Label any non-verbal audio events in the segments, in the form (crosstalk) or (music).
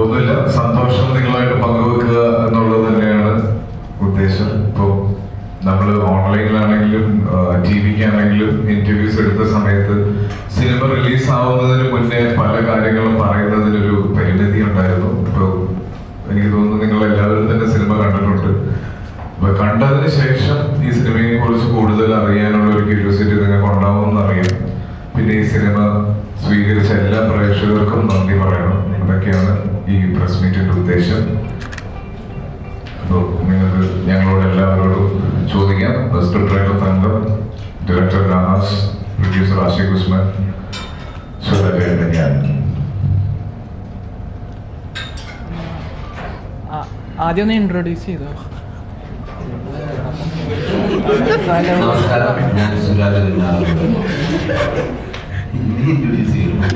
ഒന്നുമില്ല സന്തോഷം നിങ്ങളായിട്ട് പങ്കുവെക്കുക എന്നുള്ളത് തന്നെയാണ് ഉദ്ദേശം. ഇപ്പോൾ നമ്മൾ ഓൺലൈനിലാണെങ്കിലും ടി വിക്കാണെങ്കിലും ഇന്റർവ്യൂസ് എടുത്ത സമയത്ത് സിനിമ റിലീസ് ആവുന്നതിന് മുന്നേ പല കാര്യങ്ങളും പറയുന്നതിനൊരു പരിമിതി ഉണ്ടായിരുന്നു. ഇപ്പോൾ എനിക്ക് തോന്നുന്നു നിങ്ങൾ എല്ലാവരും തന്നെ സിനിമ കണ്ടിട്ടുണ്ട്. അപ്പൊ കണ്ടതിന് ശേഷം ഈ സിനിമയെ കുറിച്ച് കൂടുതൽ അറിയാനുള്ള ഒരു ക്യൂരിയോസിറ്റി നിങ്ങൾക്ക് ഉണ്ടാവുമെന്ന് അറിയാം. പിന്നെ ഈ സിനിമ സ്വീകരിച്ച എല്ലാ പ്രേക്ഷകർക്കും നന്ദി പറയണം. അതൊക്കെയാണ് ഈ പ്രസ് മീറ്റിന്റെ ഉദ്ദേശം. അപ്പോൾ നിങ്ങൾക്ക് ഞങ്ങളോട് എല്ലാവരോടും ചോദിക്കാം. Script driver Thankam director Nahas producer Ashiq Usman Surendran ഞാൻ ആ- ആദ്യം ഒന്ന് ഇൻട്രൊഡ്യൂസ് ചെയ്തോ? ഹലോ നമസ്കാരം. ഞാൻ സുരാജ് ഇൻട്രൊഡ്യൂസ് ചെയ്യുന്നു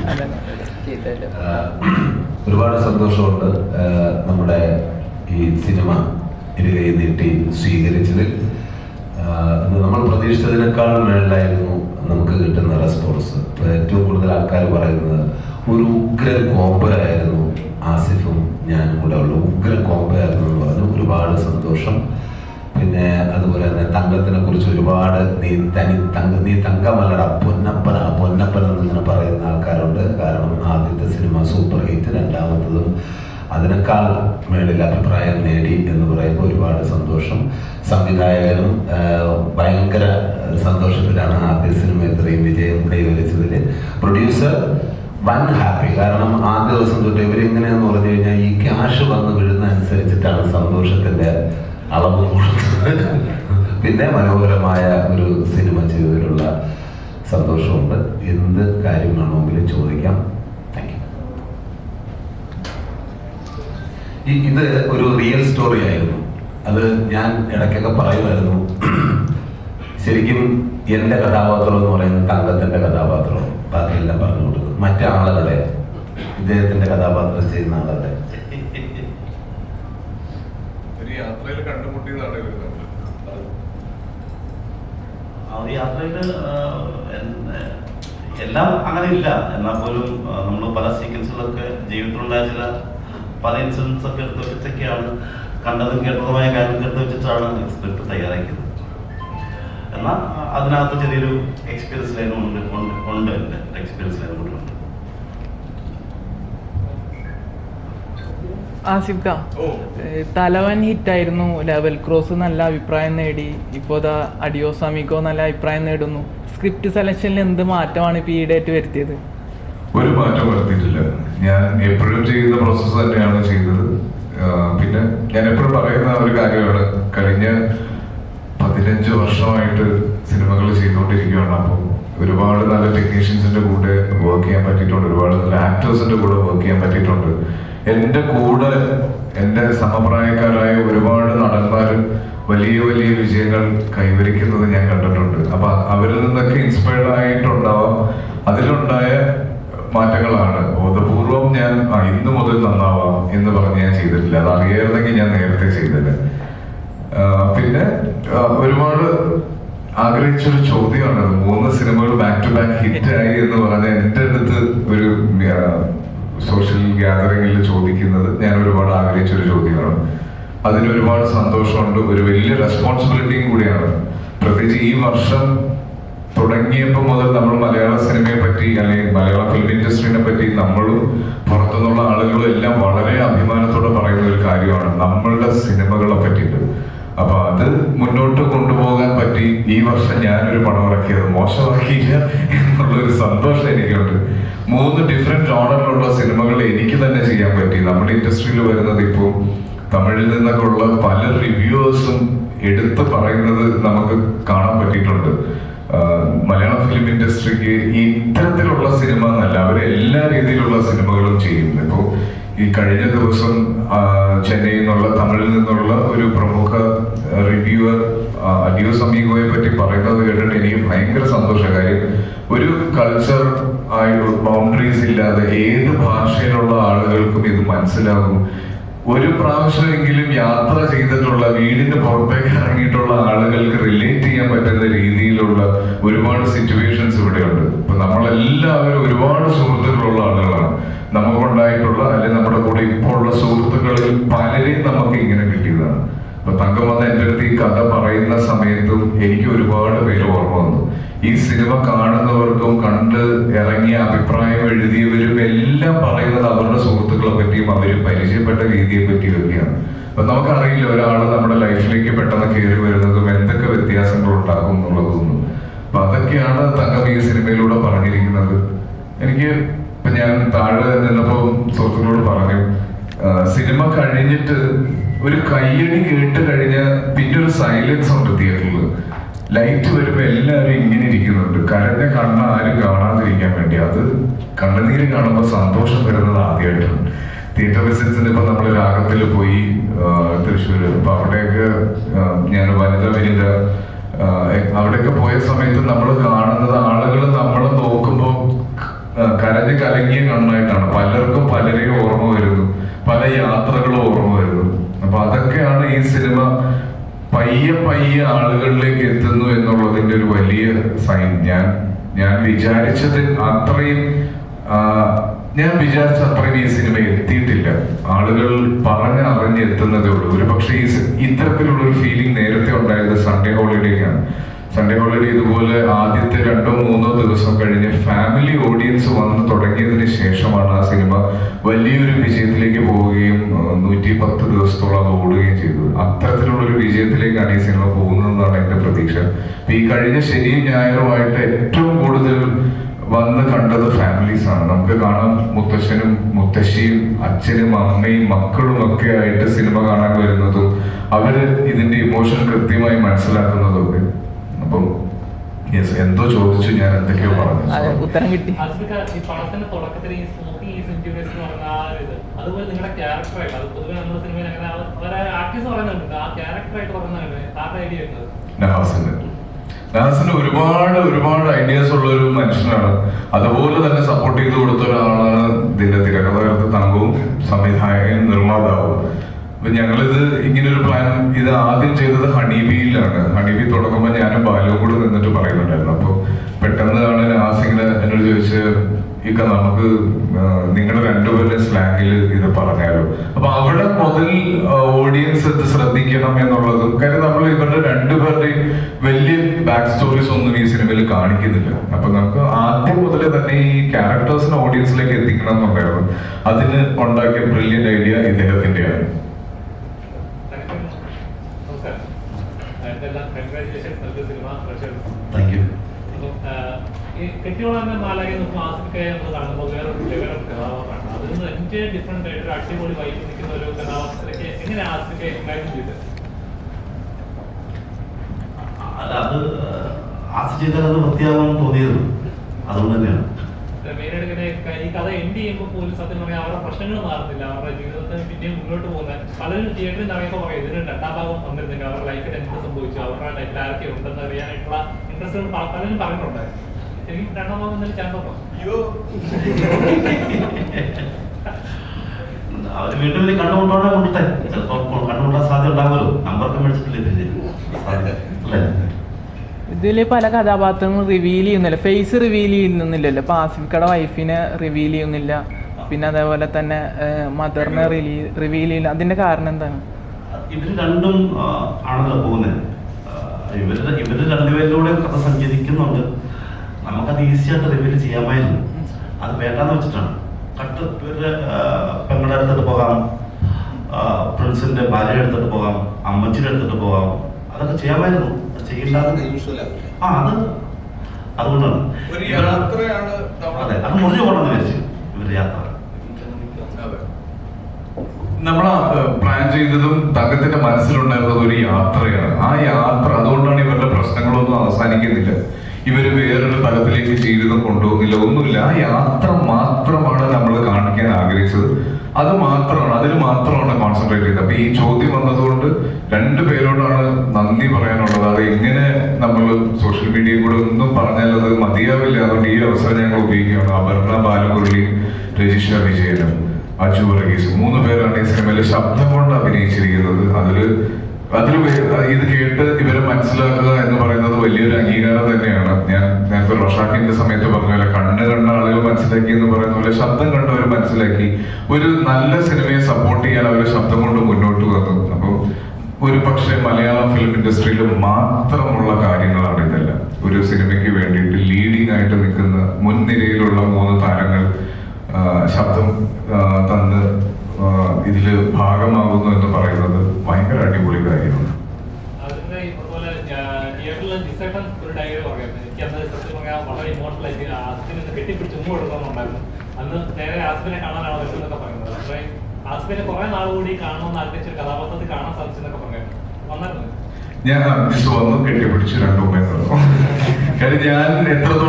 ഒരുപാട് സന്തോഷമുണ്ട് നമ്മുടെ ഈ സിനിമ ഇരുകൈ നീട്ടി സ്വീകരിച്ചതിൽ. നമ്മൾ പ്രതീക്ഷിച്ചതിനേക്കാൾ മേളിലായിരുന്നു നമുക്ക് കിട്ടുന്ന റെസ്പോൺസ് ഏറ്റവും കൂടുതൽ ആൾക്കാർ പറയുന്നത് ഒരു ഉഗ്രൻ കോമ്പയായിരുന്നു ആസിഫും ഞാനും കൂടെ ഉള്ള. ഉഗ്രൻ കോമ്പയായിരുന്നു എന്ന് പറഞ്ഞു ഒരുപാട് സന്തോഷം. പിന്നെ അതുപോലെ തന്നെ തങ്കത്തിനെ കുറിച്ച് ഒരുപാട് നീ തനി തങ്ക നീ തങ്കമല്ലട പൊന്നപ്പന പൊന്നപ്പൻ എന്നിങ്ങനെ പറയുന്ന ആൾക്കാരുണ്ട്. കാരണം ആദ്യത്തെ സിനിമ സൂപ്പർ ഹിറ്റ് രണ്ടാമത്തതും അതിനേക്കാൾ മേളിൽ അഭിപ്രായം നേടി എന്ന് പറയുമ്പോൾ ഒരുപാട് സന്തോഷം. സംവിധായകനും ഭയങ്കര സന്തോഷത്തിലാണ് ആദ്യ സിനിമ ഇത്രയും വിജയം കൈവരിച്ചതിൽ. Producer one happy. കാരണം ആദ്യ ദിവസം തൊട്ട് ഇവരെങ്ങനെയാന്ന് പറഞ്ഞു കഴിഞ്ഞാൽ ഈ ക്യാഷ് വന്ന് വീഴുന്ന അനുസരിച്ചിട്ടാണ് സന്തോഷത്തിന്റെ അളവ് പിന്നെ മനോഹരമായ ഒരു സിനിമ ചെയ്തതിലുള്ള സന്തോഷമുണ്ട്. എന്ത് കാര്യം വേണമെങ്കിലും ചോദിക്കാം. താങ്ക് യു ഇത് ഒരു റിയൽ സ്റ്റോറി ആയിരുന്നു. അത് ഞാൻ ഇടയ്ക്കൊക്കെ പറയുമായിരുന്നു. ശരിക്കും എന്റെ കഥാപാത്രം എന്ന് പറയുന്നത് തങ്കത്തിന്റെ കഥാപാത്രം ബാക്കിയെല്ലാം പറഞ്ഞു കൊടുക്കും. മറ്റേ ആളുകളുടെ ഇദ്ദേഹത്തിന്റെ കഥാപാത്രം ചെയ്യുന്ന ആളുകളുടെ ഒരു യാത്രയിൽ കണ്ടുമുട്ടിയതാണ് ഇവർ ഒരു യാത്രയിൽ എല്ലാം അങ്ങനെ ഇല്ല. എന്നാൽ പോലും നമ്മൾ പല സീക്വൻസുകളൊക്കെ ജീവിതത്തിലുണ്ടായ ചില പല ഇൻസിഡൻസ് ഒക്കെ എടുത്ത് വെച്ചിട്ടൊക്കെയാണ് കണ്ടതും കേട്ടതുമായ കാര്യങ്ങൾ എടുത്ത് വെച്ചിട്ടാണ് സ്ക്രിപ്റ്റ് തയ്യാറാക്കിയത്. എന്നാൽ അതിനകത്ത് ചെറിയൊരു എക്സ്പീരിയൻസ് ലൈനും ഉണ്ട് ഉണ്ട് എന്റെ എക്സ്പീരിയൻസ് ലൈനും കൂടി ഉണ്ട്. ആസിഫ് തലവൻ ഹിറ്റായിരുന്നു ലെവൽ. ക്രോസ് നല്ല അഭിപ്രായം നേടി. ഇപ്പോൾ ദാ അഡിയോസ് നല്ല അഭിപ്രായം നേടുന്നു. സ്ക്രിപ്റ്റ് സെലക്ഷനിൽ എന്ത് മാറ്റമാണ് ഇപ്പോൾ ഡേറ്റ് വരുത്തിയത്? ഒരു മാറ്റം വരുത്തിയിട്ടില്ല. ഞാൻ എപ്പോഴും ചെയ്യുന്ന പ്രോസസ്സ് തന്നെയാണ് ചെയ്തത്. പിന്നെ ഞാൻ എപ്പോഴും പറയുന്ന ഒരു കാര്യമാണ്. കഴിഞ്ഞ പതിനഞ്ച് വർഷമായിട്ട് സിനിമകൾ ചെയ്തുകൊണ്ടിരിക്കുകയാണ്. അപ്പോൾ ഒരുപാട് നല്ല ടെക്നീഷ്യൻസിന്റെ കൂടെ വർക്ക് ചെയ്യാൻ പറ്റിയിട്ടുണ്ട്. ഒരുപാട് നല്ല ആക്ടേഴ്സിന്റെ കൂടെ വർക്ക് ചെയ്യാൻ പറ്റിയിട്ടുണ്ട്. എന്റെ കൂടെ എന്റെ സമപ്രായക്കാരായ ഒരുപാട് നടന്മാർ വലിയ വലിയ വിജയങ്ങൾ കൈവരിക്കുന്നത് ഞാൻ കണ്ടിട്ടുണ്ട്. അപ്പൊ അവരിൽ നിന്നൊക്കെ ഇൻസ്പയർഡ് ആയിട്ടുണ്ടാവാം. അതിലുണ്ടായ മാറ്റങ്ങളാണ്. ബോധപൂർവം ഞാൻ ഇന്നു മുതൽ നന്നാവാം എന്ന് പറഞ്ഞ് ഞാൻ ചെയ്തിട്ടില്ല. അത് അറിയായിരുന്നെങ്കിൽ ഞാൻ നേരത്തെ ചെയ്തത്. പിന്നെ ഒരുപാട് ആഗ്രഹിച്ചൊരു ചോദ്യമാണ്. മൂന്ന് സിനിമകൾ ബാക്ക് ടു ബാക്ക് ഹിറ്റ് ആയി എന്ന് പറഞ്ഞ എന്റെ അടുത്ത് ഒരു സോഷ്യൽ ഗ്യാതറിങ്ങിൽ ചോദിക്കുന്നത് ഞാൻ ഒരുപാട് ആഗ്രഹിച്ച ഒരു ചോദ്യമാണ്. അതിന് ഒരുപാട് സന്തോഷമുണ്ട്. ഒരു വലിയ റെസ്പോൺസിബിലിറ്റിയും കൂടിയാണ്. പ്രത്യേകിച്ച് ഈ വർഷം തുടങ്ങിയപ്പോൾ മുതൽ നമ്മൾ മലയാള സിനിമയെ പറ്റി അല്ലെങ്കിൽ മലയാള ഫിലിം ഇൻഡസ്ട്രീനെ പറ്റി നമ്മളും പുറത്തുനിന്നുള്ള ആളുകളും എല്ലാം വളരെ അഭിമാനത്തോടെ പറയുന്ന ഒരു കാര്യമാണ്. നമ്മളുടെ സിനിമകളെ പറ്റിയിട്ട്. അപ്പൊ അത് മുന്നോട്ട് കൊണ്ടുപോകാൻ പറ്റി. ഈ വർഷം ഞാനൊരു പടം ഇറക്കിയത് മോശമാക്കിയില്ല എന്നുള്ളൊരു സന്തോഷം എനിക്കുണ്ട്. മൂന്ന് ഡിഫറെന്റ് ജോണറിലുള്ള സിനിമകൾ എനിക്ക് തന്നെ ചെയ്യാൻ പറ്റി. നമ്മുടെ ഇൻഡസ്ട്രിയിൽ വരുന്നത് ഇപ്പോൾ തമിഴിൽ നിന്നൊക്കെ ഉള്ള പല റിവ്യൂവേഴ്സും എടുത്ത് പറയുന്നത് നമുക്ക് കാണാൻ പറ്റിയിട്ടുണ്ട്. മലയാള ഫിലിം ഇൻഡസ്ട്രിക്ക് ഇത്തരത്തിലുള്ള സിനിമ എന്നല്ല അവർ എല്ലാ രീതിയിലുള്ള സിനിമകളും ചെയ്യുന്നു ഇപ്പോൾ ഈ കഴിഞ്ഞ ദിവസം ചെന്നൈയിൽ നിന്നുള്ള തമിഴിൽ നിന്നുള്ള ഒരു പ്രമുഖ റിവ്യൂവർ അഡിയോ സമീകോയെ പറ്റി പറയുന്നത് കേട്ടിട്ട് എനിക്ക് ഭയങ്കര സന്തോഷകാര്യം ഒരു കൾച്ചർ ആയിട്ട് ബൗണ്ടറീസ് ഇല്ലാതെ ഏത് ഭാഷയിലുള്ള ആളുകൾക്കും ഇത് മനസ്സിലാകും. ഒരു പ്രാവശ്യമെങ്കിലും യാത്ര ചെയ്തിട്ടുള്ള വീടിന് പുറത്തേക്ക് ഇറങ്ങിയിട്ടുള്ള ആളുകൾക്ക് റിലേറ്റ് ചെയ്യാൻ പറ്റുന്ന രീതിയിലുള്ള ഒരുപാട് സിറ്റുവേഷൻസ് ഇവിടെയുണ്ട്. ഇപ്പൊ നമ്മളെല്ലാവരും ഒരുപാട് സുഹൃത്തുക്കളുള്ള ആളുകളാണ്. നമുക്കുണ്ടായിട്ടുള്ള അല്ലെങ്കിൽ നമ്മുടെ കൂടെ ഇപ്പോൾ ഉള്ള സുഹൃത്തുക്കളിൽ പലരെയും നമുക്ക് ഇങ്ങനെ കിട്ടിയതാണ്. അപ്പൊ തങ്കം വന്ന എന്റെ അടുത്ത് ഈ കഥ പറയുന്ന സമയത്തും എനിക്ക് ഒരുപാട് പേര് ഓർമ്മ വന്നു. ഈ സിനിമ കാണുന്നവർക്കും കണ്ട് ഇറങ്ങിയ അഭിപ്രായം എഴുതിയവരും എല്ലാം പറയുന്നത് അവരുടെ സുഹൃത്തുക്കളെ പറ്റിയും അവർ പരിചയപ്പെട്ട രീതിയെ പറ്റിയൊക്കെയാണ്. അപ്പൊ നമുക്കറിയില്ല ഒരാൾ നമ്മുടെ ലൈഫിലേക്ക് പെട്ടെന്ന് കയറി വരുന്നതും എന്തൊക്കെ വ്യത്യാസങ്ങൾ ഉണ്ടാകും എന്നുള്ളതൊന്നും. അപ്പൊ അതൊക്കെയാണ് തങ്കം ഈ സിനിമയിലൂടെ പറഞ്ഞിരിക്കുന്നത്. എനിക്ക് ഇപ്പൊ ഞാൻ താഴെ നിന്നപ്പോ സുഹൃത്തുക്കളോട് പറഞ്ഞു സിനിമ കഴിഞ്ഞിട്ട് ഒരു കയ്യടി കേട്ട് കഴിഞ്ഞ പിന്നെ ഒരു സൈലൻസ് ഉണ്ട് തിയേറ്ററിൽ ലൈറ്റ് വരുമ്പോ എല്ലാവരും ഇങ്ങനെ ഇരിക്കുന്നുണ്ട്. കരഞ്ഞ കണ്ണ് ആരും കാണാതിരിക്കാൻ വേണ്ടി. അത് കണ്ണുനീര് കാണുമ്പോൾ സന്തോഷം വരുന്നത് ആദ്യമായിട്ടാണ് തിയേറ്റർ വിസിറ്റ്സിന് ഇപ്പൊ നമ്മൾ രാഗത്തിൽ പോയി തൃശ്ശൂര്. അപ്പൊ അവിടെയൊക്കെ ഞാൻ വനിത വനിത അവിടെയൊക്കെ പോയ സമയത്ത് നമ്മൾ കാണുന്നത് ആളുകൾ നമ്മളെ നോക്കുമ്പോൾ കരഞ്ഞ് കലങ്ങിയ കണ്ണായിട്ടാണ്. പലർക്കും പലരെയും ഓർമ്മ വരുന്നു. പല യാത്രകളും ഓർമ്മ വരുന്നു. അപ്പൊ അതൊക്കെയാണ് ഈ സിനിമ പയ്യെ പയ്യെ ആളുകളിലേക്ക് എത്തുന്നു എന്നുള്ളതിന്റെ ഒരു വലിയ സൈൻ ഞാൻ ഞാൻ വിചാരിച്ചത് അത്രയും ഞാൻ വിചാരിച്ച അത്രയും ഈ സിനിമ എത്തിയിട്ടില്ല. ആളുകൾ പറഞ്ഞ് അറിഞ്ഞ് എത്തുന്നതേ ഉള്ളൂ. ഒരു പക്ഷേ ഈ ഇത്തരത്തിലുള്ള ഒരു ഫീലിംഗ് നേരത്തെ ഉണ്ടായത് സൺഡേ ഹോളിഡേക്കാണ് സൺഡേ ഹോളിഡേ ഇതുപോലെ ആദ്യത്തെ രണ്ടോ മൂന്നോ ദിവസം കഴിഞ്ഞ് ഫാമിലി ഓഡിയൻസ് വന്ന് തുടങ്ങിയതിന് ശേഷമാണ് ആ സിനിമ വലിയൊരു വിജയത്തിലേക്ക് പോവുകയും നൂറ്റി പത്ത് ദിവസത്തോളം അത് ഓടുകയും ചെയ്തത്. അത്തരത്തിലുള്ള ഒരു വിജയത്തിലേക്കാണ് ഈ സിനിമ പോകുന്നതെന്നാണ് എന്റെ പ്രതീക്ഷ. ഈ കഴിഞ്ഞ ശനിയും ഞായറുമായിട്ട് ഏറ്റവും കൂടുതൽ വന്ന് കണ്ടത് ഫാമിലീസ് ആണ്. നമുക്ക് കാണാം മുത്തശ്ശനും മുത്തശ്ശിയും അച്ഛനും അമ്മയും മക്കളും ഒക്കെ ആയിട്ട് സിനിമ കാണാൻ വരുന്നതും അവർ ഇതിന്റെ ഇമോഷൻ കൃത്യമായി മനസ്സിലാക്കുന്നതും യെസ് എന്തോ ചോദിച്ചു ഞാൻ എന്തൊക്കെയോ പറഞ്ഞു. അത് ഉത്തരം കിട്ടി. നഹാസിന് ഒരുപാട് ഒരുപാട് ഐഡിയാസ് ഉള്ള ഒരു മനുഷ്യനാണ്. അതുപോലെ തന്നെ സപ്പോർട്ട് ചെയ്ത് കൊടുത്ത ഒരാളാണ് ഇതിന്റെ തിരക്കഥാകൃത്ത് തങ്കവും സംവിധായകൻ നിർമ്മാതാവും. അപ്പൊ ഞങ്ങളിത് ഇങ്ങനെ ഒരു പ്ലാൻ ഇത് ആദ്യം ചെയ്തത് ഹണിബിയിലാണ് ഹണിബി തുടങ്ങുമ്പോൾ ഞാനും ബാലവും കൂടെ നിന്നിട്ട് പറയുന്നുണ്ടായിരുന്നു. അപ്പൊ പെട്ടെന്നാണ് ആണ് ഇങ്ങനെ എന്നോട് ചോദിച്ച് ഇക്ക നമുക്ക് നിങ്ങളുടെ രണ്ടുപേരുടെ സ്ലാങ്ങിൽ ഇത് പറഞ്ഞാലോ? അപ്പൊ അവിടെ മുതൽ ഓഡിയൻസ് ഇത് ശ്രദ്ധിക്കണം എന്നുള്ളതും. കാര്യം നമ്മൾ ഇവരുടെ രണ്ടുപേരുടെയും വലിയ ബാക്ക് സ്റ്റോറീസ് ഒന്നും ഈ സിനിമയിൽ കാണിക്കുന്നില്ല. അപ്പൊ നമുക്ക് ആദ്യം മുതൽ തന്നെ ഈ ക്യാരക്ടേഴ്സിനെ ഓഡിയൻസിലേക്ക് എത്തിക്കണം എന്നുണ്ടായിരുന്നു. അതിന് ഉണ്ടാക്കിയ ബ്രില്യന്റ് ഐഡിയ ഇദ്ദേഹത്തിന്റെയാണ് നമസ്കാരം എല്ലാം കൺഗ്രാറ്റുലേഷൻസ് നല്ല സിനിമ പ്രേക്ഷകർക്ക് താങ്ക് യു അപ്പം, ആ, ഈ കെട്ടിയോളാന്ന മാലാകെ നമുക്ക് ആസിഫിക്കയെ നമ്മൾ കാണുമ്പോൾ വേറെ വേറെ കഥാപാത്രമാണ്. അതിൽ നിന്ന് അഞ്ച് ഡിഫറെന്റ് ആയിട്ട് ഒരു അടിപൊളി വൈകി നിൽക്കുന്ന ഒരു കഥാപാത്രത്തിലേക്ക് എങ്ങനെ ആസിഫിക്കെ ഇമാജിൻ ചെയ്തത് അല്ല അത് ആസ് ചെയ്താൽ അത് വൃത്തിയാവാൻ തോന്നിയത് അതുകൊണ്ട് തന്നെയാണ്. ഈ കഥ എൻഡ് ചെയ്യുമ്പോൾ പോലും സത്യം പറയാൻ അവരുടെ പ്രശ്നങ്ങൾ മാറുന്നില്ല. അവരുടെ ജീവിതത്തിൽ പിന്നെയും മുന്നോട്ട് പോകുന്ന പലരും തിയേറ്ററിൽ ഇറങ്ങിയപ്പോൾ പറയും ഇതിന് രണ്ടാം ഭാഗം വന്നിരുന്നെങ്കിൽ അവരുടെ ലൈഫിൽ എന്ത് സംഭവിച്ചു? അവരുടെ ഉണ്ടെന്ന് അറിയാനായിട്ടുള്ള ഇൻട്രസ്റ്റ് പലരും പറഞ്ഞിട്ടുണ്ടായിരുന്നു. അവർ വീണ്ടും ഇത് കണ്ടുമുട്ടോടെ കൊണ്ടിട്ടെ ചിലപ്പോ കണ്ണുമുട്ടാൻ സാധ്യത ഉണ്ടാകുമല്ലോ നമ്പറൊക്കെ മേടിച്ചിട്ടില്ലേ അല്ലേ ഇതിൽ പല കഥാപാത്രങ്ങളും റിവീൽ ചെയ്യുന്നില്ല ഫേസ് റിവീൽ ചെയ്യുന്നില്ലല്ലോ ഇപ്പൊ ആസിഫിക്കയുടെ വൈഫിനെ റിവീൽ ചെയ്യുന്നില്ല പിന്നെ അതേപോലെ തന്നെ മദറിനെ റിവീൽ ചെയ്യില്ല അതിന്റെ കാരണം എന്താണ് ഇവർ രണ്ടും ആണല്ലോ പോകുന്നത് ഇവർ ഇവർ രണ്ടുപേരിലൂടെ കഥ സഞ്ചരിക്കുന്നുണ്ട്. നമുക്കത് ഈസി ആയിട്ട് റിവീൽ ചെയ്യാമായിരുന്നു അത് വേണ്ടാന്ന് വെച്ചിട്ടാണ്. കട്ട് ഇവരുടെ പെങ്ങളുടെ അടുത്തിട്ട് പോകാം. പ്രിൻസിന്റെ ഭാര്യ എടുത്തിട്ട് പോകാം. അമ്മച്ചിയുടെ എടുത്തിട്ട് പോകാം. അതൊക്കെ ചെയ്യാമായിരുന്നു ചെയ്യില്ലാതെ ആ അത് അതുകൊണ്ടാണ്. ഒരു ഇവർ നമ്മൾ- അതെ അത് മുറിഞ്ഞു പോകണമെന്ന് വിചാരിച്ചു ഇവരുടെ യാത്ര. നമ്മൾ പ്ലാൻ ചെയ്തതും തങ്കത്തിന്റെ മനസ്സിലുണ്ടായിരുന്നത് ഒരു യാത്രയാണ്. ആ യാത്ര അതുകൊണ്ടാണ് ഇവരുടെ പ്രശ്നങ്ങളൊന്നും അവസാനിക്കുന്നില്ല. ഇവർ വേറൊരു തലത്തിലേക്ക് ജീവിതം കൊണ്ടുപോകുന്നില്ല. ഒന്നുമില്ല. ആ യാത്ര മാത്രമാണ് നമ്മൾ കാണിക്കാൻ ആഗ്രഹിച്ചത്. അത് മാത്രമാണ് അതിൽ മാത്രമാണ് കോൺസെൻട്രേറ്റ് ചെയ്തത്. അപ്പൊ ഈ ചോദ്യം വന്നതുകൊണ്ട് രണ്ടു പേരോടാണ് നന്ദി പറയാനുള്ളത്. അത് എങ്ങനെ നമ്മൾ സോഷ്യൽ മീഡിയയിൽ കൂടെ ഒന്നും പറഞ്ഞാൽ അത് മതിയാവില്ല. അതുകൊണ്ട് ഈ അവസരം ഞങ്ങൾ ഉപയോഗിക്കുകയാണ്. അപർണ ബാലമുരളി രജിഷ വിജയനും അജു വർഗീസ്. മൂന്ന് പേരാണ് ഈ സിനിമയിൽ ശബ്ദം കൊണ്ട് അഭിനയിച്ചിരിക്കുന്നത്. അതിൽ അതിൽ ഇത് കേട്ട് ഇവരെ മനസ്സിലാക്കുക എന്ന് പറയുന്നത് വലിയൊരു അംഗീകാരം തന്നെയാണ്. ഞാൻ നേരത്തെ റൊഷാക്കിന്റെ സമയത്ത് പറഞ്ഞ പോലെ കണ്ണ് കണ്ട ആളുകൾ മനസ്സിലാക്കി എന്ന് പറയുന്ന പോലെ ശബ്ദം കണ്ടവർ മനസ്സിലാക്കി ഒരു നല്ല സിനിമയെ സപ്പോർട്ട് ചെയ്യാൻ അവരെ ശബ്ദം കൊണ്ട് മുന്നോട്ട് വന്നു. അപ്പം ഒരു പക്ഷേ മലയാളം ഫിലിം ഇൻഡസ്ട്രിയിൽ മാത്രമുള്ള കാര്യങ്ങളാണ് ഇതെല്ലാം. ഒരു സിനിമയ്ക്ക് വേണ്ടിയിട്ട് ലീഡിംഗ് ആയിട്ട് നിൽക്കുന്ന മുൻനിരയിലുള്ള മൂന്ന് താരങ്ങൾ ശബ്ദം തന്ന് ആ, ഇതിൽ ഭാഗമാകുന്നു എന്ന് പറയുന്നത് ഭയങ്കര അടിപൊളി കാര്യമാണ്. അന്ന് നേരെ ആസ്പിനെ കാണാനാണ് വരുന്നത് എന്നൊക്കെ പറയുന്നത്. പക്ഷേ ആസിഫിനെ കുറെ നാൾ കൂടി കാണണമെന്ന് ആഗ്രഹിച്ച ഒരു കഥാപാത്രത്തിൽ കാണാൻ സാധിച്ചെന്നൊക്കെ പറയുന്നത് വന്നായിരുന്നു. ഞാൻ വന്നു കെട്ടിപ്പിടിച്ച് രണ്ടു കാര്യം ഞാൻ എത്രത്തോളം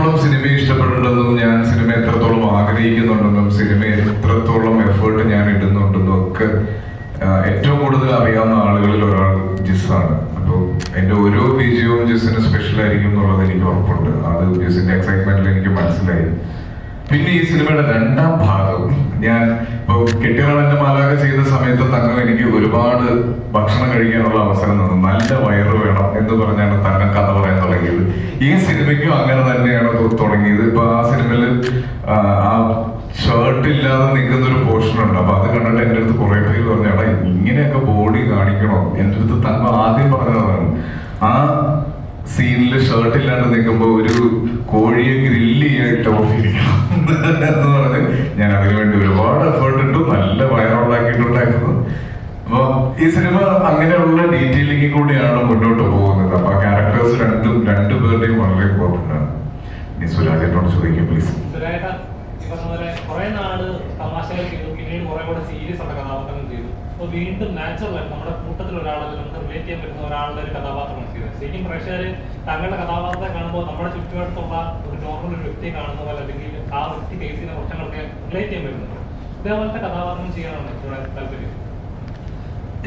കൂടുതൽ അറിയാവുന്ന ആളുകളിൽ ഒരാൾ ജിസ്സാണ്. അപ്പോൾ എന്റെ ഓരോ വിജയവും ജിസ്സിന് സ്പെഷ്യൽ ആയിരിക്കും എന്നുള്ളത് എനിക്ക് ഉറപ്പുണ്ട്. അത് ജിസിന്റെ എക്സൈറ്റ്മെന്റിൽ എനിക്ക് മനസ്സിലായി. പിന്നെ ഈ സിനിമയുടെ രണ്ടാം ഭാഗം ഞാൻ ഇപ്പൊ കെട്ടിയാളെന്റെ മാലാക ചെയ്യുന്ന സമയത്ത് തങ്ങൾ എനിക്ക് ഒരുപാട് ഭക്ഷണം കഴിക്കാനുള്ള അവസരം തന്നു. നല്ല വയറ് വേണം എന്ന് പറഞ്ഞാണ് തങ്ങൾ കഥ പറയാൻ തുടങ്ങിയത്. ഈ സിനിമയ്ക്കും അങ്ങനെ തന്നെയാണ് തുടങ്ങിയത്. ഇപ്പൊ ആ സിനിമയിൽ ആ ഷർട്ട് ഇല്ലാതെ നിൽക്കുന്ന ഒരു പോർഷൻ ഉണ്ട്. അപ്പൊ അത് കണ്ടിട്ട് എന്റെ അടുത്ത് കുറെ പേര് പറഞ്ഞു എടാ ഇങ്ങനെയൊക്കെ ബോഡി കാണിക്കണോ? എന്റെ അടുത്ത് തങ്ങൾ ആദ്യം പറഞ്ഞതാണ് ആ സീനിൽ ഷർട്ട് ഇല്ലാണ്ട് നിൽക്കുമ്പോ ഒരു കോഴിയെ ഗ്രില്ല് ഓർത്തിരിക്കണം എന്ന് പറഞ്ഞ് ഞാൻ അതിനുവേണ്ടി ഒരുപാട് എഫേർട്ട് ഇട്ടു നല്ല വയറുണ്ടാക്കിയിട്ടുണ്ടായിരുന്നു അപ്പൊ ഈ സിനിമ അങ്ങനെയുള്ള ഡീറ്റെയിലിംഗ് കൂടിയാണ് മുന്നോട്ട് പോകുന്നത്. അപ്പൊ ക്യാരക്ടേഴ്സ് രണ്ടും രണ്ടു പേരുടെയും വളരെ ഇമ്പോർട്ടന്റ് ആണ് ഇനി സുരാജേട്ടനോട് ചോദിക്കാം പ്ലീസ് കുറെ നാട് തമാശകൾ ചെയ്തു പിന്നീട് കുറെ കൂടെ സീരിയസ് ഉള്ള കഥാപാത്രങ്ങൾ ചെയ്തു. അപ്പൊ വീണ്ടും നാച്ചുറൽ ആയിട്ട് നമ്മുടെ കൂട്ടത്തിൽ ഒരാളെ നമുക്ക് റിലേറ്റ് ചെയ്യാൻ പറ്റുന്ന ഒരാളുടെ ഒരു കഥാപാത്രമാണ് ചെയ്തത് ശരിക്കും പ്രേക്ഷകർ തങ്ങളുടെ കഥാപാത്രത്തെ കാണുമ്പോൾ നമ്മുടെ ചുറ്റുപാടത്തുള്ള ഒരു നോർമൽ ഒരു വ്യക്തിയെ കാണുന്ന പോലെ അല്ലെങ്കിൽ ആ വ്യക്തി ഫേസ് ചെയ്യുന്ന പ്രശ്നങ്ങളൊക്കെ റിലേറ്റ് ചെയ്യാൻ പറ്റുന്നുണ്ട്. ഇതേപോലത്തെ കഥാപാത്രം ചെയ്യാനാണ് ഇവിടെ താല്പര്യം.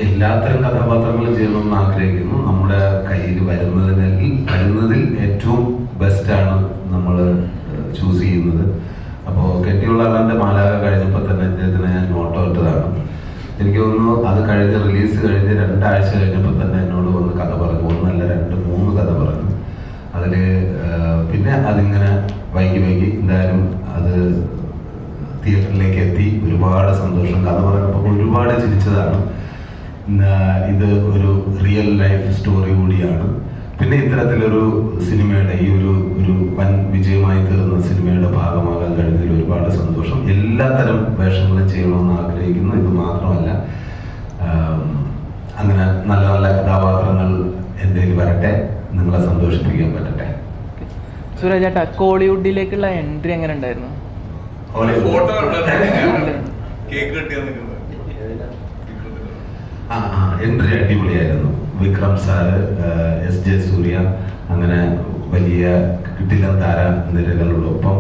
എല്ലാത്തരം കഥാപാത്രങ്ങളും ചെയ്യണമെന്ന് ആഗ്രഹിക്കുന്നു. നമ്മുടെ കയ്യിൽ വരുന്നതിനിൽ വരുന്നതിൽ ഏറ്റവും ബെസ്റ്റാണ് നമ്മൾ ചൂസ് ചെയ്യുന്നത്. അപ്പോൾ കെട്ടിയുള്ള ആളന്റെ മാലാക കഴിഞ്ഞപ്പോൾ തന്നെ അദ്ദേഹത്തിന് ഞാൻ നോട്ട് എനിക്ക് തോന്നുന്നു അത് കഴിഞ്ഞ് റിലീസ് കഴിഞ്ഞ് രണ്ടാഴ്ച കഴിഞ്ഞപ്പോൾ തന്നെ എന്നോട് വന്ന് കഥ പറഞ്ഞു. ഒന്നല്ല രണ്ട് മൂന്ന് കഥ പറഞ്ഞു. അതിൽ പിന്നെ അതിങ്ങനെ വൈകി വൈകി എന്തായാലും അത് തിയേറ്ററിലേക്ക് എത്തി. ഒരുപാട് സന്തോഷം. കഥ പറഞ്ഞപ്പോൾ ഒരുപാട് ചിരിച്ചതാണ്. ഇത് ഒരു റിയൽ ലൈഫ് സ്റ്റോറി കൂടിയാണ്. പിന്നെ ഇത്തരത്തിലൊരു സിനിമയുടെ ഈ ഒരു ഒരു വൻ വിജയമായി തീർന്ന സിനിമയുടെ ഭാഗമാകാൻ കഴിഞ്ഞതിൽ ഒരുപാട് സന്തോഷം. എല്ലാത്തരം വേഷങ്ങളും ചെയ്യണമെന്ന് ആഗ്രഹിക്കുന്നു. ഇത് മാത്രമല്ല അങ്ങനെ നല്ല നല്ല കഥാപാത്രങ്ങൾ എന്റെ വരട്ടെ. നിങ്ങളെ സന്തോഷിപ്പിക്കാൻ പറ്റട്ടെ. സുരാജ് ചേട്ടാ കോളിവുഡിലേക്കുള്ള എൻട്രി എങ്ങനെ ഉണ്ടായിരുന്നു? ഫോട്ടോ (laughs) കേക്ക് ആ ആ എൻട്രി അടിപൊളിയായിരുന്നു. Vikram sir S J Surya അങ്ങനെ വലിയ കിട്ടില്ല താര നിരകളോടൊപ്പം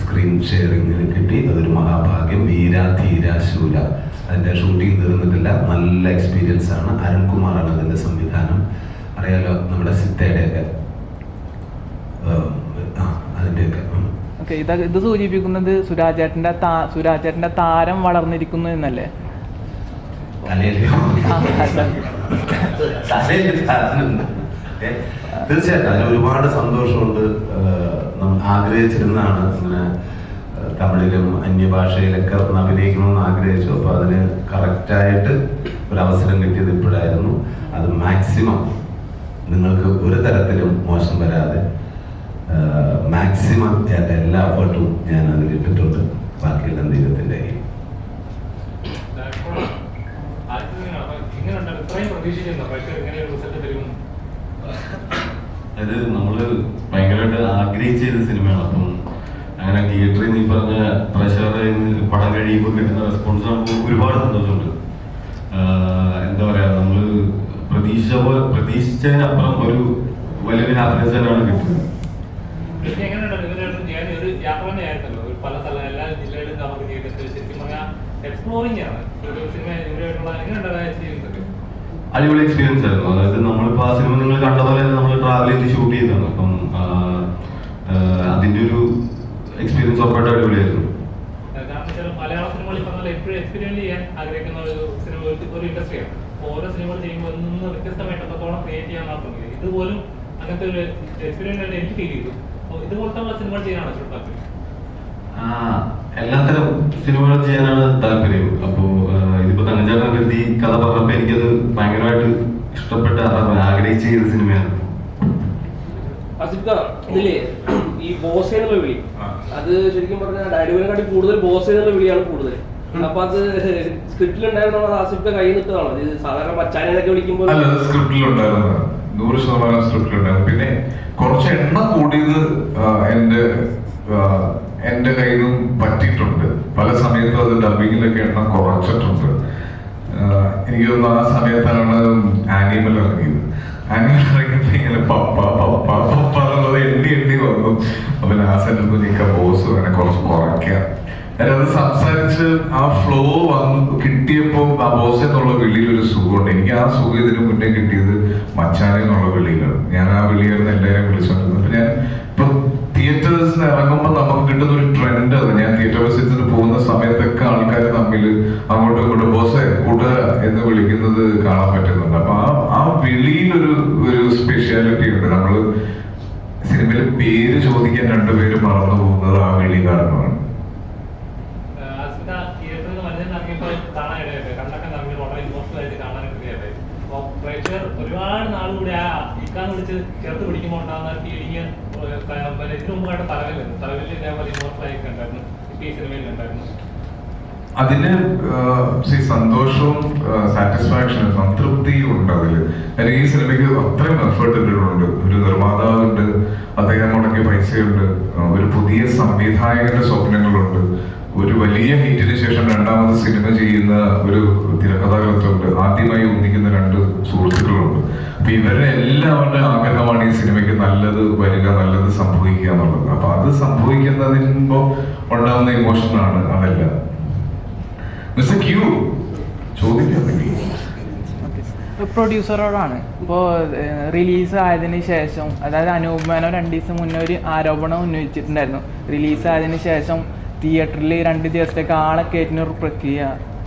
സ്ക്രീൻ ഷെയറിങ്ങിന് കിട്ടി. അതൊരു മഹാഭാഗ്യം. വീര ധീര ശൂര. അതിന്റെ ഷൂട്ടിംഗ് തീർന്നിട്ടില്ല. നല്ല എക്സ്പീരിയൻസ് ആണ്. അരുൺകുമാറാണ് അതിന്റെ സംവിധാനം. അറിയാലോ നമ്മുടെ സിത്തയുടെയൊക്കെ അതിന്റെയൊക്കെ. ഓക്കെ ഇത് ഇത് സൂചിപ്പിക്കുന്നത് സുരാജേട്ടന്റെ സുരാജേട്ടന്റെ താ താരം വളർന്നിരിക്കുന്നു എന്നല്ലേ? തീർച്ചയായിട്ടും. അതിന് ഒരുപാട് സന്തോഷമുണ്ട്. ആഗ്രഹിച്ചിരുന്നതാണ് ഇങ്ങനെ തമിഴിലും അന്യഭാഷയിലൊക്കെ ഒന്ന് അഭിനയിക്കണമെന്ന് ആഗ്രഹിച്ചു. അപ്പോൾ അതിന് കറക്റ്റായിട്ട് ഒരു അവസരം കിട്ടിയത് ഇപ്പോഴായിരുന്നു. അത് മാക്സിമം നിങ്ങൾക്ക് ഒരു തരത്തിലും മോശം വരാതെ മാക്സിമം എന്റെ എല്ലാ എഫേർട്ടും ഞാൻ അതിൽ ഇട്ടിട്ടുണ്ട് ബാക്കിയെല്ലാം ദൈവത്തിന്റെ കയ്യിൽ ഇങ്ങനെ ഇത്രയും പ്രതീക്ഷിച്ചിരുന്നു പ്രേക്ഷകർ ഇങ്ങനെ ഒരു റിസൾട്ട് തരുമെന്ന് അത് നമ്മൾ ഭയങ്കരമായിട്ട് ആഗ്രഹിച്ച ഒരു സിനിമയാണ്. അപ്പം അങ്ങനെ തിയേറ്ററിൽ നീ പറഞ്ഞ പ്രഷർ പടം കഴിയുമ്പോൾ കിട്ടുന്ന റെസ്പോൺസ് നമുക്ക് ഒരുപാട് സന്തോഷമുണ്ട്. എന്താ പറയാ നമ്മൾ പ്രതീക്ഷ പോലെ പ്രതീക്ഷിച്ചതിനപ്പുറം ഒരു വലിയൊരു ഹാപ്പിനെസ് തന്നെയാണ് കിട്ടുന്നത്. പല സ്ഥലം എല്ലാ നമുക്ക് ശരിക്കും പറഞ്ഞാൽ എക്സ്പ്ലോറിംഗ് ആണ്. ഒരു സിനിമ ഒക്കെ അടിപൊളി എക്സ്പീരിയൻസ് ആയിരുന്നു. അതായത് നമ്മളിപ്പോൾ ആ സിനിമ നിങ്ങൾ കണ്ട പോലെ തന്നെ നമ്മൾ ട്രാവൽ ചെയ്ത് ഷൂട്ട് ചെയ്തതാണ്. അപ്പം അതിന്റെ ഒരു എക്സ്പീരിയൻസ് ഉറപ്പായിട്ട് അടിപൊളിയായിരുന്നു. എപ്പോഴും എക്സ്പീരിയൻസ് ചെയ്യാൻ ആഗ്രഹിക്കുന്ന ഒരു ഓരോ ഇതുപോലും അങ്ങനത്തെ ഒരു എക്സ്പീരിയൻസ് ആയിട്ട് എനിക്ക് ഫീൽ ചെയ്തു. അപ്പോൾ ഇതുപോലത്തെ സിനിമകൾ ചെയ്യാനാണ് ചുട്ടാക്കി എല്ലാത്തരം സിനിമകൾ ചെയ്യാനാണ് താല്പര്യം. അപ്പോ ഇതിപ്പോ തങ്കച്ചേട്ടനെ കരുതി കഥ പറഞ്ഞപ്പോ എനിക്കത് ഭയങ്കരമായിട്ട് ഇഷ്ടപ്പെട്ട ആഗ്രഹിച്ച ചെയ്ത സിനിമയാണ്? ഈ ബോസ് എന്നുള്ള വിളി. അത് ശരിക്കും പറഞ്ഞാൽ ഡയലോഗിനെക്കാട്ടി കൂടുതൽ ബോസ് എന്നുള്ള വിളിയാണ് കൂടുതൽ അപ്പൊ അത് സ്ക്രിപ്റ്റിൽ ഉണ്ടായിരുന്ന ആസിഫ്ക കൈ നിട്ടതാണോ ഇത് സാധാരണ മച്ചാനെന്നൊക്കെ വിളിക്കുമ്പോൾ സ്ക്രിപ്റ്റിലുണ്ടായിരുന്നു നൂറ് ശതമാനം സ്ക്രിപ്റ്റിലുണ്ടായിരുന്നു. പിന്നെ കുറച്ച് എണ്ണം കൂടിയത് ആ, എന്റെ ആ, കയ്യിൽ നിന്നും പറ്റിയിട്ടുണ്ട്. പല സമയത്തും അത് ഡബിങ്ങിലൊക്കെ എണ്ണം കുറച്ചിട്ടുണ്ട്. ആ, എനിക്ക് തോന്നുന്നു ആ സമയത്താണ് ആനിമൽ ഇറങ്ങിയത്. ആനിമൽ ഇറങ്ങിയപ്പോൾ ഇങ്ങനെ പപ്പ പപ്പ പപ്പ എന്നുള്ളത് എണ്ണി എണ്ണി വന്നു. അപ്പൊ ലാസ്റ്റ് അടുത്ത് നിൽക്കാൻ ബോസ് അങ്ങനെ കുറച്ച് കുറയ്ക്കാം അത് സംസാരിച്ച് ആ ഫ്ലോ വന്ന് കിട്ടിയപ്പോൾ ആ ബോസ് എന്നുള്ള വിളിയിൽ ഒരു സുഖമുണ്ട്. എനിക്ക് ആ സുഖം ഇതിന് മുന്നേ കിട്ടിയത് മച്ചാനെ എന്നുള്ള വിളിയിലാണ്. ഞാൻ ആ വിളിയായിരുന്നു എല്ലാവരെയും വിളിച്ചോണ്ടിരുന്നത് ഞാൻ ഇപ്പൊ തിയേറ്റേഴ്സിന് ഇറങ്ങുമ്പോൾ നമുക്ക് കിട്ടുന്ന ഒരു ട്രെൻഡ് അത്. ഞാൻ തിയേറ്റർ വിസിറ്റിന് പോകുന്ന സമയത്തൊക്കെ ആൾക്കാർ തമ്മിൽ അങ്ങോട്ടും ഇങ്ങോട്ടും ബോസ് കൂട്ടുകാര എന്ന് വിളിക്കുന്നത് കാണാൻ പറ്റുന്നുണ്ട്. അപ്പൊ ആ ആ വിളിയിലൊരു ഒരു സ്പെഷ്യാലിറ്റി ഉണ്ട്. നമ്മൾ സിനിമയിൽ പേര് ചോദിക്കാൻ രണ്ടുപേര് മറന്നു പോകുന്നത് ആ വിളി കാരണമാണ്. ഒരുപാട് നാളുകൂടി ആ ഇക്കാന്ന് വിളിച്ച് ചേർത്ത് പിടിക്കുമ്പോൾ ഉണ്ടാകുന്ന ഫീലിംഗ് ഈ അതിന് ശ്രീ സന്തോഷവും സാറ്റിസ്ഫാക്ഷനും സംതൃപ്തിയും ഉണ്ട് അതിൽ കാര്യം ഈ സിനിമയ്ക്ക് അത്രയും എഫേർട്ട് ഇട്ടിട്ടുണ്ട് ഒരു നിർമ്മാതാവുണ്ട് അദ്ദേഹം മുടക്കിയ പൈസയുണ്ട് ഒരു പുതിയ സംവിധായകന്റെ സ്വപ്നങ്ങളുണ്ട്. ഒരു വലിയ ഹിറ്റിന് ശേഷം രണ്ടാമത് സിനിമ ചെയ്യുന്ന ഒരു തിരക്കഥാകൃത്തുണ്ട്. ആദ്യമായി ഒന്നിക്കുന്ന രണ്ട് സുഹൃത്തുക്കളുണ്ട്. അപ്പൊ എല്ലാവരുടെ ആഗ്രഹമാണ് ഈ സിനിമയ്ക്ക് നല്ലത് വരിക നല്ലത് സംഭവിക്കുക എന്നുള്ളത്. അപ്പൊ അത് സംഭവിക്കുന്നതിമ്പോ ഉണ്ടാവുന്ന ഇമോഷനാണ് അതല്ല. മിസ്റ്റർ ക്യൂ ചോദിക്കുന്നെങ്കിൽ പ്രൊഡ്യൂസറോടാണ് ഇപ്പോൾ റിലീസ് ആയതിനു ശേഷം അതായത് അനൂപ് മേനോ രണ്ട് ദിവസം മുന്നേ ഒരു ആരോപണം ഉന്നയിച്ചിട്ടുണ്ടായിരുന്നു. റിലീസ് ആയതിനു ശേഷം തിയേറ്ററിൽ രണ്ട് ദിവസത്തേക്ക് ആളെ കയറ്റുന്ന പ്രക്രിയ.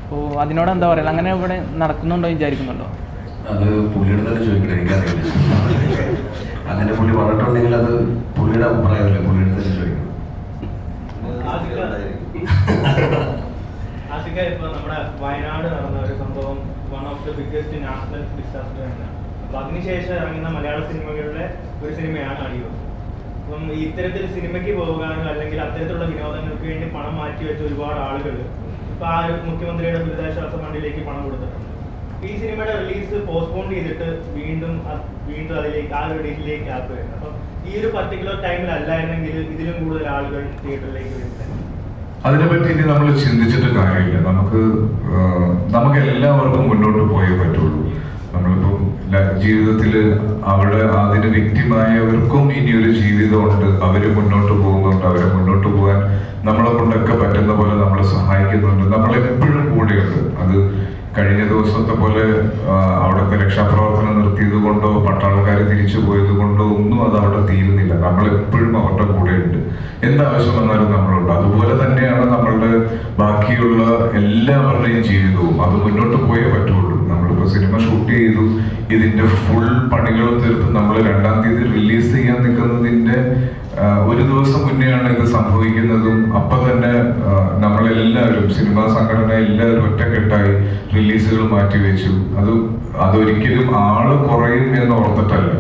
അപ്പോൾ അതിനോട് എന്താ പറയുക? അങ്ങനെ ഇവിടെ നടക്കുന്നുണ്ടോ വിചാരിക്കുന്നുണ്ടോ? അത് പുള്ളിയുടെ തന്നെ ചോദിക്കട്ടെ എനിക്കറിയില്ല. അങ്ങനെ പുള്ളി പറഞ്ഞിട്ടുണ്ടെങ്കിൽ അത് പുള്ളിയുടെ അഭിപ്രായമല്ലേ? പുള്ളിയുടെ തന്നെ ചോദിക്കണം. ഇപ്പൊ നമ്മുടെ വയനാട് നടന്ന ഒരു സംഭവം one of the biggest national disaster തന്നെയാണ് അപ്പൊ അതിനുശേഷം ഇറങ്ങുന്ന മലയാള സിനിമകളുടെ ഒരു സിനിമയാണ് അടിയോ. അപ്പം ഇത്തരത്തിൽ സിനിമയ്ക്ക് പോകാനോ അല്ലെങ്കിൽ അത്തരത്തിലുള്ള വിനോദങ്ങൾക്ക് വേണ്ടി പണം മാറ്റി വെച്ച ഒരുപാട് ആളുകൾ ഇപ്പൊ ആ മുഖ്യമന്ത്രിയുടെ ദുരിതാശ്വാസ ഫണ്ടിലേക്ക് പണം കൊടുത്തിട്ടുണ്ട്. ഈ സിനിമയുടെ റിലീസ് പോസ്റ്റ്പോൺ ചെയ്തിട്ട് വീണ്ടും വീണ്ടും അതിലേക്ക് ആ ആപ്പ് വരുന്നത് അപ്പം ഈ ഒരു പർട്ടിക്കുലർ ടൈമിൽ അല്ലായിരുന്നെങ്കിൽ ഇതിലും കൂടുതൽ ആളുകൾ തിയേറ്ററിലേക്ക് വരുന്നത്. അതിനെപ്പറ്റി ഇനി നമ്മൾ ചിന്തിച്ചിട്ട് കാര്യമില്ല. നമുക്ക് നമുക്ക് എല്ലാവർക്കും മുന്നോട്ട് പോയേ പറ്റുള്ളൂ. നമ്മളിപ്പം ജീവിതത്തിൽ അവിടെ അതിന് വ്യക്തിമായവർക്കും ഇനി ഒരു ജീവിതമുണ്ട്. അവർ മുന്നോട്ട് പോകുന്നുണ്ട്. അവരെ മുന്നോട്ട് പോകാൻ നമ്മളെ കൊണ്ടൊക്കെ പറ്റുന്ന പോലെ നമ്മളെ സഹായിക്കുന്നുണ്ട്. നമ്മളെപ്പോഴും കൂടെയുണ്ട്. അത് കഴിഞ്ഞ ദിവസത്തെ പോലെ അവിടുത്തെ രക്ഷാപ്രവർത്തനം നിർത്തിയത് കൊണ്ടോ പട്ടാളക്കാർ തിരിച്ചു പോയത് കൊണ്ടോ ഒന്നും അത് അവിടെ തീരുന്നില്ല. നമ്മൾ എപ്പോഴും അവരുടെ കൂടെ ഉണ്ട്. എന്താവശ്യം വന്നാലും നമ്മളുണ്ട്. അതുപോലെ തന്നെയാണ് നമ്മളുടെ ബാക്കിയുള്ള എല്ലാവരുടെയും ജീവിതവും. അത് മുന്നോട്ട് പോയേ പറ്റുള്ളൂ. നമ്മളിപ്പോൾ സിനിമ ഷൂട്ട് ചെയ്തു. ഇതിന്റെ ഫുൾ പണികൾ തീർത്ത് നമ്മൾ രണ്ടാം തീയതി റിലീസ് ചെയ്യാൻ നിൽക്കുന്നതിന്റെ ഒരു ദിവസം മുന്നെയാണ് ഇത് സംഭവിക്കുന്നതും. അപ്പൊ തന്നെ നമ്മളെല്ലാവരും സിനിമാ സംഘടന എല്ലാവരും ഒറ്റക്കെട്ടായി റിലീസുകൾ മാറ്റി വെച്ചു അത് അതൊരിക്കലും ആൾ കുറയും എന്ന് ഓർത്തിട്ടല്ല.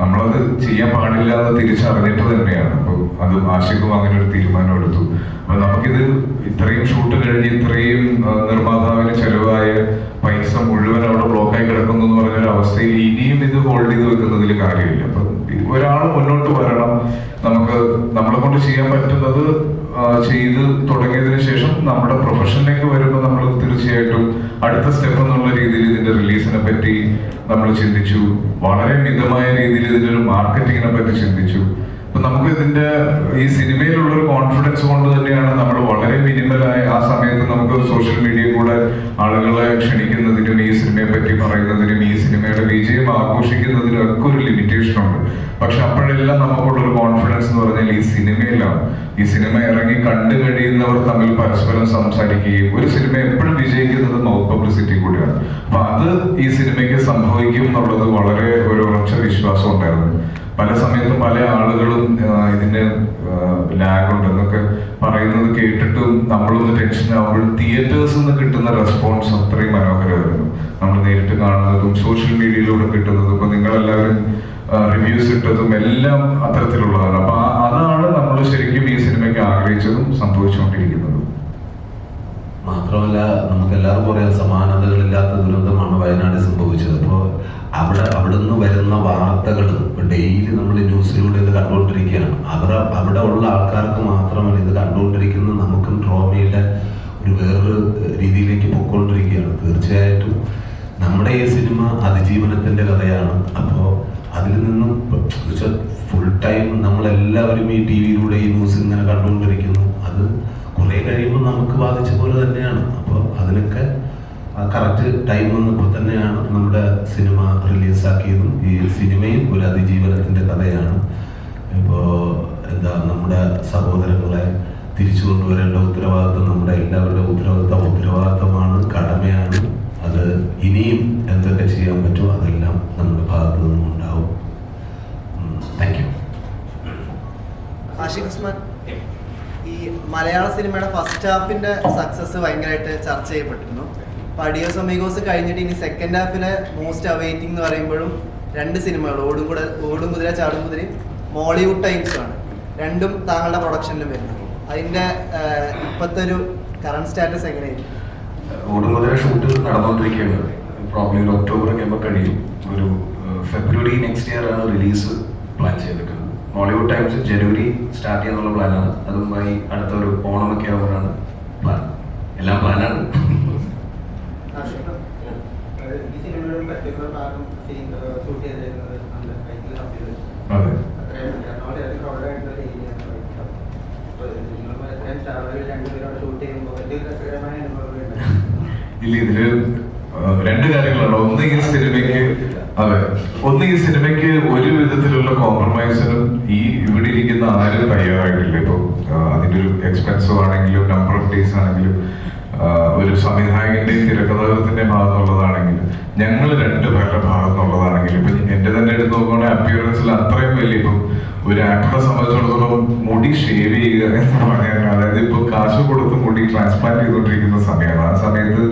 നമ്മളത് ചെയ്യാൻ പാടില്ല എന്ന് തിരിച്ചറിഞ്ഞിട്ട് തന്നെയാണ്. അപ്പൊ അത് ആശിക്കും അങ്ങനെ ഒരു തീരുമാനം എടുത്തു. അപ്പൊ നമുക്കിത് ഇത്രയും ഷൂട്ട് കഴിഞ്ഞ് ഇത്രയും നിർമ്മാതാവിന് ചെലവായ പൈസ മുഴുവൻ അവിടെ ബ്ലോക്കായി കിടക്കുന്നു എന്ന് പറഞ്ഞ ഒരു അവസ്ഥയിൽ ഇനിയും ഇത് ഹോൾഡ് ചെയ്ത് വെക്കുന്നതിൽ കാര്യമില്ല. അപ്പൊ ഒരാൾ മുന്നോട്ട് വരണം. നമുക്ക് നമ്മളെ കൊണ്ട് ചെയ്യാൻ പറ്റുന്നത് ചെയ്ത് തുടങ്ങിയതിന് ശേഷം നമ്മുടെ പ്രൊഫഷനിലേക്ക് വരുമ്പോൾ നമ്മൾ തീർച്ചയായിട്ടും അടുത്ത സ്റ്റെപ്പ് എന്നുള്ള രീതിയിൽ ഇതിന്റെ റിലീസിനെ പറ്റി നമ്മൾ ചിന്തിച്ചു. വളരെ മിതമായ രീതിയിൽ ഇതിന്റെ ഒരു മാർക്കറ്റിങ്ങിനെ പറ്റി ചിന്തിച്ചു. അപ്പൊ നമുക്ക് ഇതിന്റെ ഈ സിനിമയിലുള്ള ഒരു കോൺഫിഡൻസ് കൊണ്ട് തന്നെയാണ് നമ്മൾ വളരെ മിനിമലായ ആ സമയത്ത് നമുക്ക് സോഷ്യൽ മീഡിയ കൂടെ ആളുകളെ ക്ഷണിക്കുന്നതിനും സിനിമയെ പറ്റി പറയുന്നതിനും ഈ സിനിമയുടെ വിജയം ആഘോഷിക്കുന്നതിനും ഒക്കെ ഒരു ലിമിറ്റേഷൻ ഉണ്ട്. പക്ഷെ അപ്പോഴെല്ലാം നമുക്കുള്ള ഒരു കോൺഫിഡൻസ് എന്ന് പറഞ്ഞാൽ ഈ സിനിമയിലാണ് ഈ സിനിമ ഇറങ്ങി കണ്ടു കഴിയുന്നവർ തമ്മിൽ പരസ്പരം സംസാരിക്കുകയും ഒരു സിനിമ എപ്പോഴും വിജയിക്കുന്നത് മൗത്ത് പബ്ലിസിറ്റി കൂടിയാണ്. അപ്പൊ അത് ഈ സിനിമയ്ക്ക് സംഭവിക്കും എന്നുള്ളത് വളരെ ഒരു ഉറച്ച വിശ്വാസം ഉണ്ടായിരുന്നു. പല സമയത്തും പല ആളുകളും ഇതിന്റെ ഇതിന് ലാഗ് ഉണ്ടെന്നൊക്കെ പറയുന്നത് കേട്ടിട്ടും നമ്മളൊന്ന് ടെൻഷൻ ആവുമ്പോഴും തിയേറ്റേഴ്സിൽ നിന്ന് കിട്ടുന്ന റെസ്പോൺസ് അത്രയും മനോഹരമായിരുന്നു. നമ്മൾ നേരിട്ട് കാണുന്നതും സോഷ്യൽ മീഡിയയിലൂടെ കിട്ടുന്നതും ഇപ്പൊ നിങ്ങളെല്ലാവരും റിവ്യൂസ് ഇട്ടതും എല്ലാം അത്തരത്തിലുള്ളതാണ്. അപ്പൊ അതാണ് നമ്മൾ ശരിക്കും ഈ സിനിമയ്ക്ക് ആഗ്രഹിച്ചതും സംഭവിച്ചുകൊണ്ടിരിക്കുന്നതും. മാത്രമല്ല നമുക്ക് എല്ലാവർക്കും അറിയാം സമാനതകളില്ലാത്ത ദുരന്തമാണ് വയനാട് സംഭവിച്ചത്. അപ്പോൾ അവിടെ അവിടെ നിന്ന് വരുന്ന വാർത്തകൾ ഇപ്പൊ ഡെയിലി നമ്മൾ ന്യൂസിലൂടെ ഇത് കണ്ടുകൊണ്ടിരിക്കുകയാണ്. അവിടെ അവിടെ ഉള്ള ആൾക്കാർക്ക് മാത്രമല്ല ഇത് കണ്ടുകൊണ്ടിരിക്കുന്നത് നമുക്കും ട്രോമയുടെ ഒരു വേറൊരു രീതിയിലേക്ക് പൊയ്ക്കൊണ്ടിരിക്കുകയാണ്. തീർച്ചയായിട്ടും നമ്മുടെ ഈ സിനിമ അതിജീവനത്തിന്റെ കഥയാണ്. അപ്പോൾ അതിൽ നിന്നും ഫുൾ ടൈം നമ്മളെല്ലാവരും ഈ ടി വിയിലൂടെ ഈ ന്യൂസ് ഇങ്ങനെ കണ്ടുകൊണ്ടിരിക്കുന്നു. അത് കുറേ കഴിയുമ്പോൾ നമുക്ക് ബാധിച്ച പോലെ തന്നെയാണ്. അപ്പോൾ അതിനൊക്കെ കറക്റ്റ് ടൈം വന്നപ്പോൾ തന്നെയാണ് നമ്മുടെ സിനിമ റിലീസാക്കിയതും. ഈ സിനിമയും ഒരു അതിജീവനത്തിന്റെ കഥയാണ്. ഇപ്പോൾ എന്താ നമ്മുടെ സഹോദരങ്ങളെ തിരിച്ചു കൊണ്ടുവരേണ്ട ഉത്തരവാദിത്വം നമ്മുടെ എല്ലാവരുടെ ഉത്തരവാദിത്വം ഉത്തരവാദിത്തമാണ് കടമയാണ്. അത് ഇനിയും എന്തൊക്കെ ചെയ്യാൻ പറ്റുമോ അതെല്ലാം നമ്മുടെ ഭാഗത്തു നിന്നുണ്ടാവും. താങ്ക് യു ഈ മലയാള സിനിമയുടെ ഫസ്റ്റ് ഹാഫിന്റെ സക്സസ് ഭയങ്കരമായിട്ട് ചർച്ച ചെയ്യപ്പെട്ടിരുന്നു. അപ്പൊ അഡിയോസ് കഴിഞ്ഞിട്ട് ഇനി സെക്കൻഡ് ഹാഫിലെ മോസ്റ്റ് അവൈറ്റിംഗ് എന്ന് പറയുമ്പോഴും രണ്ട് സിനിമകൾ ഓടും കൂടെ ഓടും കുതിര ചാടും കുതിരയും മോളിവുഡ് ടൈംസും ആണ്. രണ്ടും താങ്കളുടെ പ്രൊഡക്ഷനിലും വരുന്നത്. അതിന്റെ ഇപ്പോഴത്തെ ഒരു കറണ്ട് സ്റ്റാറ്റസ് എങ്ങനെയായിരിക്കും? കുതിര ഷൂട്ട് നടന്നുകൊണ്ടിരിക്കുകയാണ് പ്രോബ്ലി ഒരു ഒക്ടോബർ ഒക്കെ കഴിയും. ഒരു ഫെബ്രുവരി നെക്സ്റ്റ് ഇയർ ആണ് റിലീസ് പ്ലാൻ ചെയ്തേക്കുന്നത് മോളിവുഡ് ടൈംസ് ജനുവരി സ്റ്റാർട്ട് ചെയ്യാന്നുള്ള പ്ലാനാണ് അതുമായി അടുത്ത ഒരു ഓണമൊക്കെ ആകുമ്പോഴാണ് പ്ലാൻ എല്ലാം പ്ലാനാണ് ഈ സിനിമയുടെ പർട്ടിക്കുലർ ഭാഗം ഷൂട്ട് ചെയ്തിരുന്നത് നമ്മുടെ കൈത്തിൽ തപ്പിയത് അതെ അത്രയും വളരെ ക്രൗഡായിട്ടുള്ള ഒരു ഏരിയയാണ് രണ്ടുപേരും ഷൂട്ട് ചെയ്യുമ്പോൾ വലിയൊരു രസകരമായ അനുഭവങ്ങളുണ്ട് ഇല്ല ഇതിൽ രണ്ട് കാര്യങ്ങളാണ് ഒന്ന് ഈ സിനിമയ്ക്ക് അതെ ഒന്ന് ഈ സിനിമയ്ക്ക് ഒരു വിധത്തിലുള്ള കോംപ്രമൈസിനും ഈ ഇവിടെ ഇരിക്കുന്ന ആരും തയ്യാറായിട്ടില്ല ഇപ്പൊ. അതിന്റെ ഒരു എക്സ്പെൻസീവ് ആണെങ്കിലും നമ്പർ ഓഫ് ഡേയ്സ് ആണെങ്കിലും ഒരു സംവിധായകന്റെയും തിരക്കഥാകൃത്തിന്റെ ഭാഗത്തുള്ളതാണെങ്കിലും ഞങ്ങൾ രണ്ട് പേരുടെ ഭാഗത്തുള്ളതാണെങ്കിലും. ഇപ്പൊ എന്റെ തന്നെ എടുത്ത് നോക്കുകയാണെങ്കിൽ അപ്പിയറൻസിൽ അത്രയും വലിയ ഇപ്പം ഒരു ആക്ടറെ സംബന്ധിച്ചിടത്തോളം മുടി ഷേവ് ചെയ്യുക എന്ന് പറയാൻ അതായത് ഇപ്പൊ കാശ് കൊടുത്ത് മുടി ട്രാൻസ്പ്ലാന്റ് ചെയ്തുകൊണ്ടിരിക്കുന്ന സമയമാണ്. ആ സമയത്ത്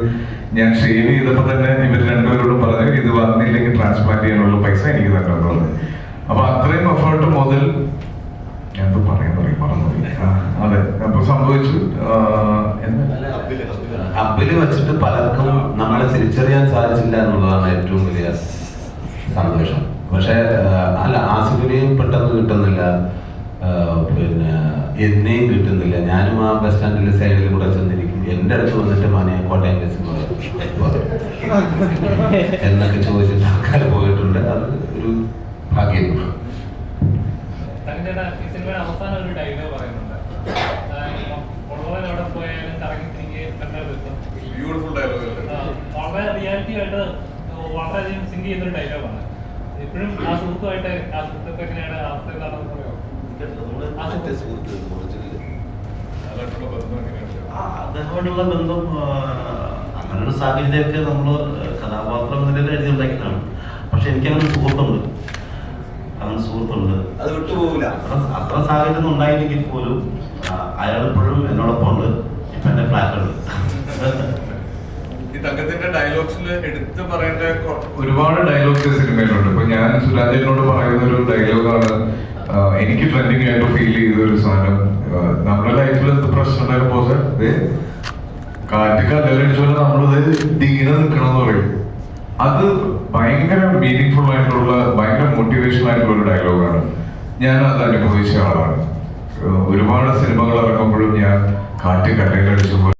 ഞാൻ ഷേവ് ചെയ്തപ്പോൾ തന്നെ ഇവർ രണ്ടുപേരോടും പറഞ്ഞു ഇത് വന്നില്ലെങ്കിൽ ട്രാൻസ്പ്ലാന്റ് ചെയ്യാനുള്ള പൈസ എനിക്ക് തന്നെ അപ്പൊ അത്രയും എഫേർട്ട് മുതൽ ഞാൻ പറയാൻ പറയും പറഞ്ഞു അതെ. അപ്പൊ സംഭവിച്ചു. എന്താ? വെച്ചിട്ട് പലർക്കും നമ്മളെ തിരിച്ചറിയാൻ സാധിച്ചില്ല എന്നുള്ളതാണ് ഏറ്റവും വലിയ സന്തോഷം. പക്ഷേ അല്ല ആസിഫിനെയും പെട്ടെന്ന് കിട്ടുന്നില്ല. പിന്നെ എന്നെയും കിട്ടുന്നില്ല. ഞാനും ആ ബസ് സ്റ്റാൻഡിലെ സൈഡിൽ കൂടെ ചെന്നിരിക്കും. എന്റെ അടുത്ത് വന്നിട്ട് മനെ കോട്ടയം ബസ് എന്നൊക്കെ ചോദിച്ചിട്ട് ആൾക്കാർ പോയിട്ടുണ്ട്. അത് ഒരു ഭാഗ്യം. അവസാനം ഒരു ഡയലോഗ് പറയുന്നുണ്ട്. അവിടെ പോയാലും കറങ്ങി തിരികെ ബ്യൂട്ടിഫുൾ ഡയലോഗ് വളരെ റിയാലിറ്റി ആയിട്ട് വളരെയധികം സിങ്ക് ചെയ്യുന്ന ഒരു ഡയലോഗാണ് ഇപ്പോഴും ആ സുഹൃത്തുമായിട്ട് ആ സുഹൃത്തൊക്കെ എങ്ങനെയാണ് അവസ്ഥ എന്താണെന്ന് ആ, അദ്ദേഹമായിട്ടുള്ള ബന്ധം ആ, അങ്ങനെയുള്ള സാഹചര്യമൊക്കെ നമ്മൾ കഥാപാത്രം നിലയിൽ എഴുതി ഉണ്ടാക്കിയതാണ് പക്ഷെ എനിക്കങ്ങനെ സുഹൃത്തുണ്ട്. അങ്ങനെ സുഹൃത്തുണ്ട്. അത് വിട്ടുപോകില്ല അത്ര അത്ര സാഹചര്യം ഉണ്ടായില്ലെങ്കിൽ പോലും അയാൾ ഇപ്പോഴും എന്നോടൊപ്പം ഉണ്ട്. ഇപ്പം എന്റെ ഫ്ലാറ്റുണ്ട്. തങ്കത്തിന്റെ ഡയലോഗ്സിൽ എടുത്തു പറയേണ്ട ഒരുപാട് ഡയലോഗ്സ് സിനിമയിലുണ്ട്. ഇപ്പൊ ഞാൻ സുരാജനോട് പറയുന്ന ഒരു ഡയലോഗാണ് എനിക്ക് ട്രെൻഡിങ് ആയിട്ട് ഫീൽ ചെയ്ത ഒരു സാധനം നമ്മുടെ ലൈഫിൽ എന്ത് പ്രശ്നം ഉണ്ടായപ്പോ കാറ്റ് കല്ലടിച്ചോലെ നമ്മളിത് ദീന നിൽക്കണമെന്ന് പറയും. അത് ഭയങ്കര മീനിങ് ഫുൾ ആയിട്ടുള്ള ഭയങ്കര മോട്ടിവേഷൻ ആയിട്ടുള്ള ഒരു ഡയലോഗാണ് ഞാൻ അത് അനുഭവിച്ച ആളാണ്. ഒരുപാട് സിനിമകൾ ഇറക്കുമ്പോഴും ഞാൻ കാറ്റ് കല്ലടിച്ച പോലെ